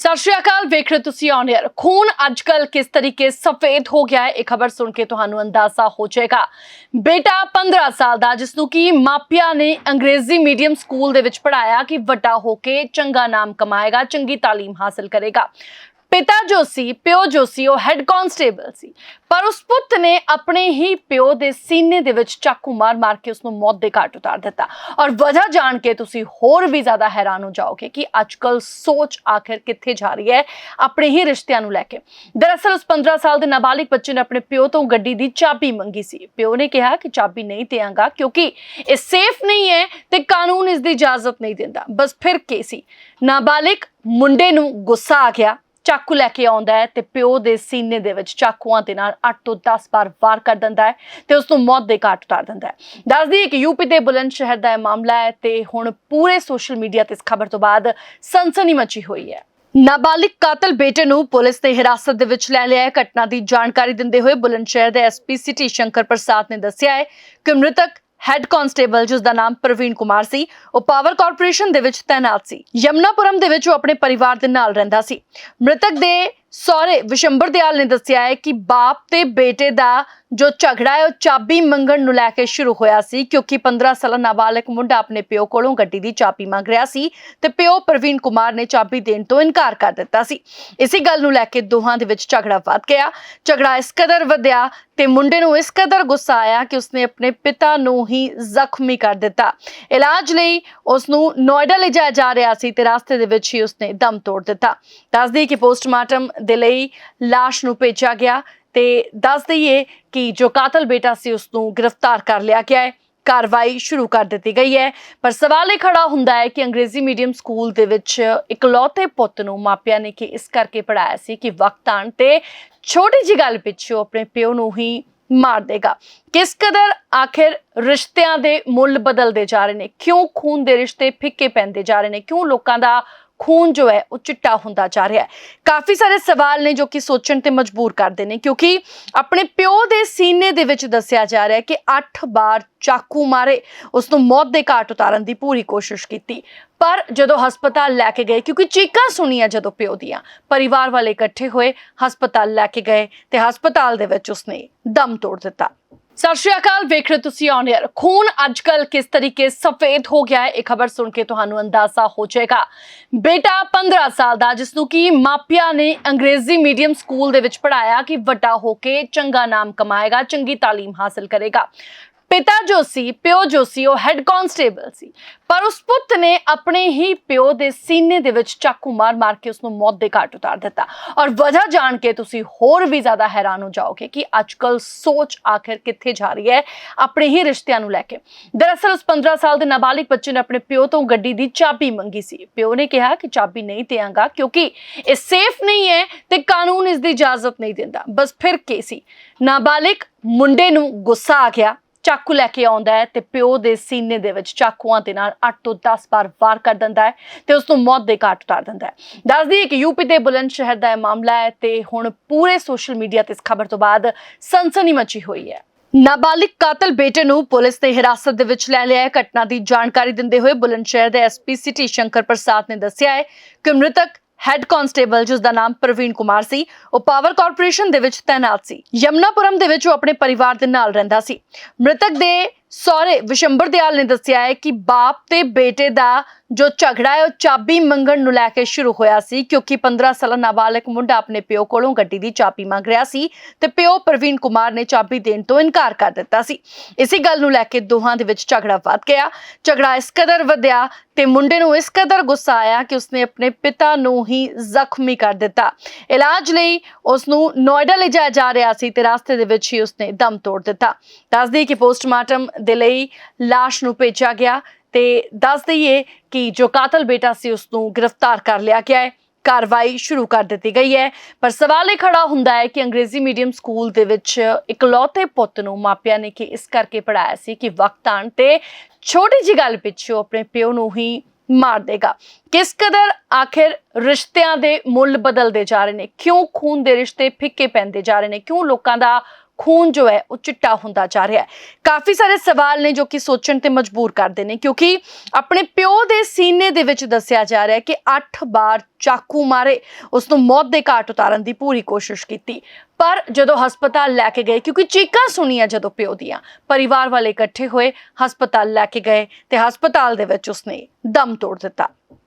ਸਤਿ ਸ਼੍ਰੀ ਅਕਾਲ, ਵੇਖ ਰਹੇ ਤੁਸੀਂ ਔਨ 에ਅਰ ਖੂਨ ਅੱਜਕੱਲ ਕਿਸ ਤਰੀਕੇ ਸਫੇਦ ਹੋ ਗਿਆ ਹੈ, ਇਹ ਖਬਰ ਸੁਣ ਕੇ ਤੁਹਾਨੂੰ ਅੰਦਾਜ਼ਾ ਹੋ ਜਾਏਗਾ। ਬੇਟਾ 15 ਸਾਲ ਦਾ, ਜਿਸ ਨੂੰ ਕਿ ਮਾਪਿਆਂ ਨੇ ਅੰਗਰੇਜ਼ੀ ਮੀਡੀਅਮ ਸਕੂਲ ਦੇ ਵਿੱਚ ਪੜਾਇਆ ਕਿ ਵੱਡਾ ਹੋ ਕੇ ਚੰਗਾ ਨਾਮ ਕਮਾਏਗਾ, ਚੰਗੀ ਤਾਲੀਮ ਹਾਸਲ ਕਰੇਗਾ। ਪਿਤਾ ਜੋ ਸੀ, ਪਿਓ ਜੋ ਸੀ, ਉਹ ਹੈੱਡ ਕਾਂਸਟੇਬਲ ਸੀ। ਪਰ ਉਸ ਪੁੱਤ ਨੇ ਆਪਣੇ ਹੀ ਪਿਓ ਦੇ ਸੀਨੇ ਦੇ ਵਿੱਚ ਚਾਕੂ ਮਾਰ-ਮਾਰ ਕੇ ਉਸ ਨੂੰ ਮੌਤ ਦੇ ਘਾਟ ਉਤਾਰ ਦਿੱਤਾ। ਔਰ ਵਜ੍ਹਾ ਜਾਣ ਕੇ ਤੁਸੀਂ ਹੋਰ ਵੀ ਜ਼ਿਆਦਾ ਹੈਰਾਨ ਹੋ ਜਾਓਗੇ ਕਿ ਅੱਜਕੱਲ ਸੋਚ ਆਖਿਰ ਕਿੱਥੇ ਜਾ ਰਹੀ ਹੈ ਆਪਣੇ ਹੀ ਰਿਸ਼ਤਿਆਂ ਨੂੰ ਲੈ ਕੇ। ਦਰਅਸਲ ਉਸ 15 ਸਾਲ ਦੇ ਨਾਬਾਲਿਗ ਬੱਚੇ ਨੇ ਆਪਣੇ ਪਿਓ ਤੋਂ ਗੱਡੀ ਦੀ ਚਾਬੀ ਮੰਗੀ ਸੀ। ਪਿਓ ਨੇ ਕਿਹਾ ਕਿ ਚਾਬੀ ਨਹੀਂ ਦੇਵਾਂਗਾ ਕਿਉਂਕਿ ਇਹ ਸੇਫ ਨਹੀਂ ਹੈ ਤੇ ਕਾਨੂੰਨ ਇਸ ਦੀ ਇਜਾਜ਼ਤ ਨਹੀਂ ਦਿੰਦਾ। ਬਸ ਫਿਰ ਕੀ ਸੀ? ਨਾਬਾਲਿਗ ਮੁੰਡੇ ਨੂੰ ਗੁੱਸਾ ਆ ਗਿਆ। ਚਾਕੂ ਲੈ ਕੇ ਆਉਂਦਾ ਹੈ ਤੇ ਪਿਓ ਦੇ ਸੀਨੇ ਦੇ ਵਿੱਚ ਚਾਕੂਆਂ ਦੇ ਨਾਲ 8 ਤੋਂ 10 ਵਾਰ ਵਾਰ ਕਰ ਦਿੰਦਾ ਹੈ ਤੇ ਉਸ ਨੂੰ ਮੌਤ ਦੇ ਘਾਟ ਉਤਾਰ ਦਿੰਦਾ ਹੈ। ਦੱਸਦੀ ਹੈ ਕਿ ਯੂਪੀ ਦੇ ਬੁਲੰਦ ਸ਼ਹਿਰ ਦਾ ਇਹ ਮਾਮਲਾ ਹੈ ਤੇ ਹੁਣ ਪੂਰੇ ਸੋਸ਼ਲ ਮੀਡੀਆ ਤੇ ਇਸ ਖਬਰ ਤੋਂ ਬਾਅਦ ਸਨਸਨੀ ਮਚੀ ਹੋਈ ਹੈ। ਨਾਬਾਲਿਗ ਕਾਤਲ ਬੇਟੇ ਨੂੰ ਪੁਲਿਸ ਨੇ ਹਿਰਾਸਤ ਦੇ ਵਿੱਚ ਲੈ ਲਿਆ ਹੈ। ਘਟਨਾ ਦੀ ਜਾਣਕਾਰੀ ਦਿੰਦੇ ਹੋਏ ਬੁਲੰਦ ਸ਼ਹਿਰ ਦੇ ਐਸਪੀ ਸਿਟੀ ਸ਼ੰਕਰ ਪ੍ਰਸਾਦ ਨੇ ਦੱਸਿਆ ਹੈ ਕਿ ਮ੍ਰਿਤਕ ਹੈੱਡ ਕਾਂਸਟੇਬਲ ਜਿਸ ਦਾ ਨਾਮ ਪ੍ਰਵੀਨ ਕੁਮਾਰ ਸੀ, ਉਹ ਪਾਵਰ ਕਾਰਪੋਰੇਸ਼ਨ ਦੇ ਵਿੱਚ ਤਾਇਨਾਤ ਸੀ। ਯਮਨਾਪੁਰਮ ਦੇ ਵਿੱਚ ਉਹ ਆਪਣੇ ਪਰਿਵਾਰ ਦੇ ਨਾਲ ਰਹਿੰਦਾ ਸੀ। ਮ੍ਰਿਤਕ ਦੇ ਸਹੁਰੇ ਵਿਸ਼ੰਬਰ ਦਿਆਲ ਨੇ ਦੱਸਿਆ ਹੈ ਕਿ ਬਾਪ ਤੇ ਬੇਟੇ ਦਾ ਜੋ ਝਗੜਾ ਹੈ, ਉਹ ਚਾਬੀ ਮੰਗਣ ਨੂੰ ਲੈ ਕੇ ਸ਼ੁਰੂ ਹੋਇਆ ਸੀ, ਕਿਉਂਕਿ 15 ਸਾਲਾ ਨਾਬਾਲਗ ਮੁੰਡਾ ਆਪਣੇ ਪਿਓ ਕੋਲੋਂ ਗੱਡੀ ਦੀ ਚਾਬੀ ਮੰਗ ਰਿਹਾ ਸੀ ਤੇ ਪਿਓ ਪ੍ਰਵੀਨ ਕੁਮਾਰ ਨੇ ਚਾਬੀ ਦੇਣ ਤੋਂ ਇਨਕਾਰ ਕਰ ਦਿੱਤਾ ਸੀ। ਇਸੇ ਗੱਲ ਨੂੰ ਲੈ ਕੇ ਦੋਹਾਂ ਦੇ ਵਿੱਚ ਝਗੜਾ ਵੱਧ ਗਿਆ। ਝਗੜਾ ਇਸ ਕਦਰ ਵਧਿਆ ਤੇ ਮੁੰਡੇ ਨੂੰ ਇਸ ਕਦਰ ਗੁੱਸਾ ਆਇਆ ਕਿ ਉਸਨੇ ਆਪਣੇ ਪਿਤਾ ਨੂੰ ਹੀ ਜ਼ਖਮੀ ਕਰ ਦਿੱਤਾ। ਇਲਾਜ ਲਈ ਉਸ ਨੂੰ ਨੋਇਡਾ ਲਿਜਾਇਆ ਜਾ ਰਿਹਾ ਸੀ ਤੇ ਰਸਤੇ ਦੇ ਵਿੱਚ ਹੀ ਉਸਨੇ ਦਮ ਤੋੜ ਦਿੱਤਾ। ਦੱਸਦੀ ਕਿ ਪੋਸਟਮਾਰਟਮ ਦੇ ਲਈ ਲਾਸ਼ ਨੂੰ ਭੇਜਿਆ ਗਿਆ ਤੇ ਦੱਸ ਦਈਏ ਕਿ ਜੋ ਕਾਤਲ ਬੇਟਾ ਸੀ ਉਸ ਨੂੰ ਗ੍ਰਿਫਤਾਰ ਕਰ ਲਿਆ ਗਿਆ ਹੈ, ਕਾਰਵਾਈ ਸ਼ੁਰੂ ਕਰ ਦਿੱਤੀ ਗਈ ਹੈ। ਪਰ ਸਵਾਲ ਇਹ ਖੜਾ ਹੁੰਦਾ ਹੈ ਕਿ ਅੰਗਰੇਜ਼ੀ ਮੀਡੀਅਮ ਸਕੂਲ ਦੇ ਵਿੱਚ ਇਕਲੌਤੇ ਪੁੱਤ ਨੂੰ ਮਾਪਿਆਂ ਨੇ ਕਿ ਇਸ ਕਰਕੇ ਪੜਾਇਆ ਸੀ ਕਿ ਵਕਤ ਆਣ ਤੇ ਛੋਟੀ ਜੀ ਗੱਲ ਪਿੱਛੇ ਉਹ ਆਪਣੇ ਪਿਓ ਨੂੰ ਹੀ ਮਾਰ ਦੇਗਾ। ਕਿਸ ਕਦਰ ਆਖਿਰ ਰਿਸ਼ਤਿਆਂ ਦੇ ਮੁੱਲ ਬਦਲਦੇ ਜਾ ਰਹੇ ਨੇ? ਕਿਉਂ ਖੂਨ ਦੇ ਰਿਸ਼ਤੇ ਫਿੱਕੇ ਪੈਂਦੇ ਜਾ ਰਹੇ ਨੇ? ਕਿਉਂ ਲੋਕਾਂ ਦਾ ਖੂਨ ਜੋ ਹੈ ਉਹ ਚਿੱਟਾ ਹੁੰਦਾ ਜਾ ਰਿਹਾ ਹੈ। ਕਾਫੀ ਸਾਰੇ ਸਵਾਲ ਨੇ ਜੋ ਕਿ ਸੋਚਣ ਤੇ ਮਜਬੂਰ ਕਰਦੇ ਨੇ ਕਿਉਂਕਿ ਆਪਣੇ ਪਿਓ ਦੇ ਸੀਨੇ ਦੇ ਵਿੱਚ ਦੱਸਿਆ ਜਾ ਰਿਹਾ ਹੈ ਕਿ 8 ਵਾਰ ਚਾਕੂ ਮਾਰੇ, ਉਸ ਨੂੰ ਮੌਤ ਦੇ ਘਾਟ ਉਤਾਰਨ ਦੀ ਪੂਰੀ ਕੋਸ਼ਿਸ਼ ਕੀਤੀ। ਪਰ ਜਦੋਂ ਹਸਪਤਾਲ ਲੈ ਕੇ ਗਏ, ਕਿਉਂਕਿ ਚੀਕਾਂ ਸੁਣੀਆਂ ਜਦੋਂ ਪਿਓ ਦੀਆਂ, ਪਰਿਵਾਰ ਵਾਲੇ ਇਕੱਠੇ ਹੋਏ, ਹਸਪਤਾਲ ਲੈ ਕੇ ਗਏ ਤੇ ਹਸਪਤਾਲ ਦੇ ਵਿੱਚ ਉਸਨੇ ਦਮ ਤੋੜ ਦਿੱਤਾ। ਸਤਿ ਸ਼੍ਰੀ ਅਕਾਲ, ਵੇਖ ਰਹੇ ਤੁਸੀਂ ਔਨ 에ਅਰ ਖੂਨ ਅੱਜਕੱਲ ਕਿਸ ਤਰੀਕੇ ਸਫੇਦ ਹੋ ਗਿਆ ਹੈ, ਇਹ ਖਬਰ ਸੁਣ ਕੇ ਤੁਹਾਨੂੰ ਅੰਦਾਜ਼ਾ ਹੋ ਜਾਏਗਾ। ਬੇਟਾ 15 ਸਾਲ ਦਾ ਜਿਸ ਨੂੰ ਕਿ ਮਾਪਿਆਂ ਨੇ ਅੰਗਰੇਜ਼ੀ ਮੀਡੀਅਮ ਸਕੂਲ ਦੇ ਵਿੱਚ ਪੜਾਇਆ ਕਿ ਵੱਡਾ ਹੋ ਕੇ ਚੰਗਾ ਨਾਮ ਕਮਾਏਗਾ, ਚੰਗੀ ਤਾਲੀਮ ਹਾਸਲ ਕਰੇਗਾ। ਪਿਤਾ ਜੋ ਸੀ, ਪਿਓ ਜੋ ਸੀ, ਉਹ ਹੈੱਡ ਕਾਂਸਟੇਬਲ ਸੀ। ਪਰ ਉਸ ਪੁੱਤ ਨੇ ਆਪਣੇ ਹੀ ਪਿਓ ਦੇ ਸੀਨੇ ਦੇ ਵਿੱਚ ਚਾਕੂ ਮਾਰ-ਮਾਰ ਕੇ ਉਸ ਨੂੰ ਮੌਤ ਦੇ ਘਾਟ ਉਤਾਰ ਦਿੱਤਾ। ਔਰ ਵਜ੍ਹਾ ਜਾਣ ਕੇ ਤੁਸੀਂ ਹੋਰ ਵੀ ਜ਼ਿਆਦਾ ਹੈਰਾਨ ਹੋ ਜਾਓਗੇ ਕਿ ਅੱਜਕੱਲ ਸੋਚ ਆਖਿਰ ਕਿੱਥੇ ਜਾ ਰਹੀ ਹੈ ਆਪਣੇ ਹੀ ਰਿਸ਼ਤਿਆਂ ਨੂੰ ਲੈ ਕੇ। ਦਰਅਸਲ ਉਸ 15 ਸਾਲ ਦੇ ਨਾਬਾਲਿਗ ਬੱਚੇ ਨੇ ਆਪਣੇ ਪਿਓ ਤੋਂ ਗੱਡੀ ਦੀ ਚਾਬੀ ਮੰਗੀ ਸੀ। ਪਿਓ ਨੇ ਕਿਹਾ ਕਿ ਚਾਬੀ ਨਹੀਂ ਦੇਵਾਂਗਾ ਕਿਉਂਕਿ ਇਹ ਸੇਫ ਨਹੀਂ ਹੈ ਤੇ ਕਾਨੂੰਨ ਇਸ ਦੀ ਇਜਾਜ਼ਤ ਨਹੀਂ ਦਿੰਦਾ। ਬਸ ਫਿਰ ਕੀ ਸੀ? ਨਾਬਾਲਿਗ ਮੁੰਡੇ ਨੂੰ ਗੁੱਸਾ ਆ ਗਿਆ। ਚਾਕੂ ਲੈ ਕੇ ਆਉਂਦਾ ਹੈ ਤੇ ਪਿਓ ਦੇ ਸੀਨੇ ਦੇ ਵਿੱਚ ਚਾਕੂਆਂ ਦੇ ਨਾਲ 8 ਤੋਂ 10 ਵਾਰ ਵਾਰ ਕਰ ਦਿੰਦਾ ਹੈ ਤੇ ਉਸ ਨੂੰ ਮੌਤ ਦੇ ਘਾਟ ਉਤਾਰ ਦਿੰਦਾ ਹੈ। ਦੱਸਦੀ ਹੈ ਕਿ ਯੂਪੀ ਦੇ ਬੁਲੰਦ ਸ਼ਹਿਰ ਦਾ ਇਹ ਮਾਮਲਾ ਹੈ ਤੇ ਹੁਣ ਪੂਰੇ ਸੋਸ਼ਲ ਮੀਡੀਆ ਤੇ ਇਸ ਖਬਰ ਤੋਂ ਬਾਅਦ ਸਨਸਨੀ ਮਚੀ ਹੋਈ ਹੈ। ਨਾਬਾਲਿਗ ਕਾਤਲ ਬੇਟੇ ਨੂੰ ਪੁਲਿਸ ਨੇ ਹਿਰਾਸਤ ਦੇ ਵਿੱਚ ਲੈ ਲਿਆ ਹੈ। ਘਟਨਾ ਦੀ ਜਾਣਕਾਰੀ ਦਿੰਦੇ ਹੋਏ ਬੁਲੰਦ ਸ਼ਹਿਰ ਦੇ ਐਸਪੀ ਸਿਟੀ ਸ਼ੰਕਰ ਪ੍ਰਸਾਦ ਨੇ ਦੱਸਿਆ ਹੈ ਕਿ ਮ੍ਰਿਤਕ ਹੈੱਡ ਕਾਂਸਟੇਬਲ ਜਿਸ ਦਾ ਨਾਮ ਪ੍ਰਵੀਨ ਕੁਮਾਰ ਸੀ, ਉਹ ਪਾਵਰ ਕਾਰਪੋਰੇਸ਼ਨ ਦੇ ਵਿੱਚ ਤਾਇਨਾਤ ਸੀ। ਯਮਨਾਪੁਰਮ ਦੇ ਵਿੱਚ ਉਹ ਆਪਣੇ ਪਰਿਵਾਰ ਦੇ ਨਾਲ ਰਹਿੰਦਾ ਸੀ। ਮ੍ਰਿਤਕ ਦੇ ਸਹੁਰੇ ਵਿਸ਼ੰਬਰ ਦਿਆਲ ਨੇ ਦੱਸਿਆ ਹੈ ਕਿ ਬਾਪ ਤੇ ਬੇਟੇ ਦਾ ਜੋ ਝਗੜਾ ਹੈ, ਉਹ ਚਾਬੀ ਮੰਗਣ ਨੂੰ ਲੈ ਕੇ ਸ਼ੁਰੂ ਹੋਇਆ ਸੀ, ਕਿਉਂਕਿ 15 ਸਾਲਾ ਨਾਬਾਲਗ ਮੁੰਡਾ ਆਪਣੇ ਪਿਓ ਕੋਲੋਂ ਗੱਡੀ ਦੀ ਚਾਬੀ ਮੰਗ ਰਿਹਾ ਸੀ ਤੇ ਪਿਓ ਪ੍ਰਵੀਨ ਕੁਮਾਰ ਨੇ ਚਾਬੀ ਦੇਣ ਤੋਂ ਇਨਕਾਰ ਕਰ ਦਿੱਤਾ ਸੀ। ਇਸੇ ਗੱਲ ਨੂੰ ਲੈ ਕੇ ਦੋਹਾਂ ਦੇ ਵਿੱਚ ਝਗੜਾ ਵੱਧ ਗਿਆ। ਝਗੜਾ ਇਸ ਕਦਰ ਵਧਿਆ ਤੇ ਮੁੰਡੇ ਨੂੰ ਇਸ ਕਦਰ ਗੁੱਸਾ ਆਇਆ ਕਿ ਉਸਨੇ ਆਪਣੇ ਪਿਤਾ ਨੂੰ ਹੀ ਜ਼ਖਮੀ ਕਰ ਦਿੱਤਾ। ਇਲਾਜ ਲਈ ਉਸ ਨੂੰ ਨੋਇਡਾ ਲਿਜਾਇਆ ਜਾ ਰਿਹਾ ਸੀ ਤੇ ਰਸਤੇ ਦੇ ਵਿੱਚ ਹੀ ਉਸਨੇ ਦਮ ਤੋੜ ਦਿੱਤਾ। ਦੱਸਦੀ ਕਿ ਪੋਸਟਮਾਰਟਮ ਦੇ ਲਈ ਲਾਸ਼ ਨੂੰ ਭੇਜਿਆ ਗਿਆ ਤੇ ਦੱਸ ਦਈਏ ਕਿ ਜੋ ਕਾਤਲ ਬੇਟਾ ਸੀ ਉਸ ਨੂੰ ਗ੍ਰਿਫਤਾਰ ਕਰ ਲਿਆ ਗਿਆ ਹੈ, ਕਾਰਵਾਈ ਸ਼ੁਰੂ ਕਰ ਦਿੱਤੀ ਗਈ ਹੈ। ਪਰ ਸਵਾਲ ਇਹ ਖੜਾ ਹੁੰਦਾ ਹੈ ਕਿ ਅੰਗਰੇਜ਼ੀ ਮੀਡੀਅਮ ਸਕੂਲ ਦੇ ਵਿੱਚ ਇਕਲੌਤੇ ਪੁੱਤ ਨੂੰ ਮਾਪਿਆਂ ਨੇ ਕਿ ਇਸ ਕਰਕੇ ਪੜਾਇਆ ਸੀ ਕਿ ਵਕਤ ਆਣ ਤੇ ਛੋਟੀ ਜੀ ਗੱਲ ਪਿੱਛੇ ਉਹ ਆਪਣੇ ਪਿਓ ਨੂੰ ਹੀ ਮਾਰ ਦੇਗਾ। ਕਿਸ ਕਦਰ ਆਖਿਰ ਰਿਸ਼ਤਿਆਂ ਦੇ ਮੁੱਲ ਬਦਲਦੇ ਜਾ ਰਹੇ ਨੇ? ਕਿਉਂ ਖੂਨ ਦੇ ਰਿਸ਼ਤੇ ਫਿੱਕੇ ਪੈਂਦੇ ਜਾ ਰਹੇ ਨੇ? ਕਿਉਂ ਲੋਕਾਂ ਦਾ ਖੂਨ ਜੋ ਹੈ ਉਹ ਚਿੱਟਾ ਹੁੰਦਾ ਜਾ ਰਿਹਾ ਹੈ। ਕਾਫੀ ਸਾਰੇ ਸਵਾਲ ਨੇ ਜੋ ਕਿ ਸੋਚਣ ਤੇ ਮਜਬੂਰ ਕਰਦੇ ਨੇ ਕਿਉਂਕਿ ਆਪਣੇ ਪਿਓ ਦੇ ਸੀਨੇ ਦੇ ਵਿੱਚ ਦੱਸਿਆ ਜਾ ਰਿਹਾ ਹੈ ਕਿ 8 ਵਾਰ ਚਾਕੂ ਮਾਰੇ, ਉਸ ਨੂੰ ਮੌਤ ਦੇ ਘਾਟ ਉਤਾਰਨ ਦੀ ਪੂਰੀ ਕੋਸ਼ਿਸ਼ ਕੀਤੀ। ਪਰ ਜਦੋਂ ਹਸਪਤਾਲ ਲੈ ਕੇ ਗਏ, ਕਿਉਂਕਿ ਚੀਕਾਂ ਸੁਣੀਆਂ ਜਦੋਂ ਪਿਓ ਦੀਆਂ, ਪਰਿਵਾਰ ਵਾਲੇ ਇਕੱਠੇ ਹੋਏ, ਹਸਪਤਾਲ ਲੈ ਕੇ ਗਏ ਤੇ ਹਸਪਤਾਲ ਦੇ ਵਿੱਚ ਉਸਨੇ ਦਮ ਤੋੜ ਦਿੱਤਾ।